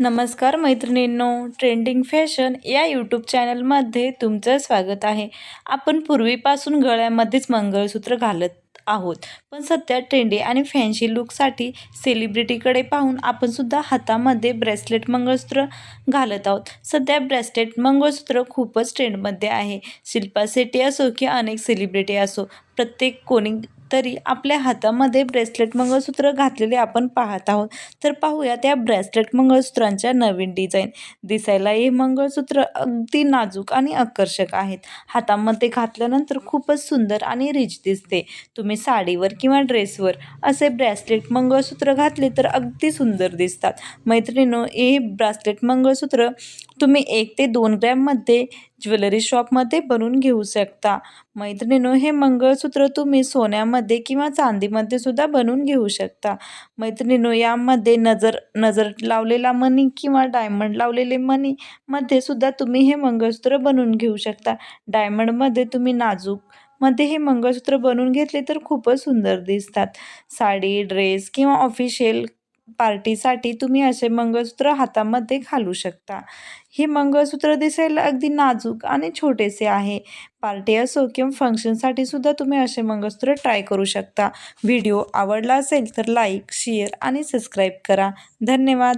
नमस्कार मैत्रिणींनो trending fashion या यूट्यूब चॅनलमध्ये तुमचं स्वागत आहे. आपण पूर्वीपासून गळ्यामध्येच मंगळसूत्र घालत आहोत. पण सध्या ट्रेंडी आणि फॅन्सी लुकसाठी सेलिब्रिटीकडे पाहून आपण सुद्धा हातामध्ये ब्रेसलेट मंगळसूत्र घालत आहोत. सध्या ब्रेसलेट मंगळसूत्र खूपच ट्रेंडमध्ये आहे. शिल्पा शेट्टी असो की अनेक सेलिब्रिटी असो प्रत्येक कोणी तरी आपल्या हातामध्ये ब्रेसलेट मंगळसूत्र घातलेले आपण पाहत आहोत. तर पाहूया त्या ब्रेसलेट मंगळसूत्रांच्या नवीन डिझाईन दिसायला हे मंगळसूत्र अगदी नाजूक आणि आकर्षक आहेत. हातामध्ये घातल्यानंतर खूपच सुंदर आणि रिच दिसते. तुम्ही साडीवर किंवा ड्रेसवर असे ब्रेसलेट मंगळसूत्र घातले तर अगदी सुंदर दिसतात. मैत्रिणीनो हे ब्रेसलेट मंगळसूत्र तुम्ही एक ते दोन ग्रॅममध्ये ज्वेलरी शॉपमध्ये बनवून घेऊ शकता. मैत्रिणीनो हे मंगळसूत्र तुम्ही सोन्यामध्ये किंवा चांदीमध्ये सुद्धा बनवून घेऊ शकता. मैत्रिणीनो यामध्ये नजर नजर लावलेला मनी किंवा डायमंड लावलेले मनीमध्ये सुद्धा तुम्ही हे मंगळसूत्र बनवून घेऊ शकता. डायमंडमध्ये तुम्ही नाजूकमध्ये हे मंगळसूत्र बनवून घेतले तर खूपच सुंदर दिसतात. साडी ड्रेस किंवा ऑफिशियल पार्टीसाठी तुम्ही असे मंगळसूत्र हातामध्ये घालू शकता. हे मंगळसूत्र दिसायला अगदी नाजूक आणि छोटेसे आहे. पार्टी असो किंवा फंक्शनसाठी सुद्धा तुम्ही असे मंगळसूत्र ट्राय करू शकता. व्हिडिओ आवडला असेल तर लाईक शेअर आणि सबस्क्राईब करा. धन्यवाद.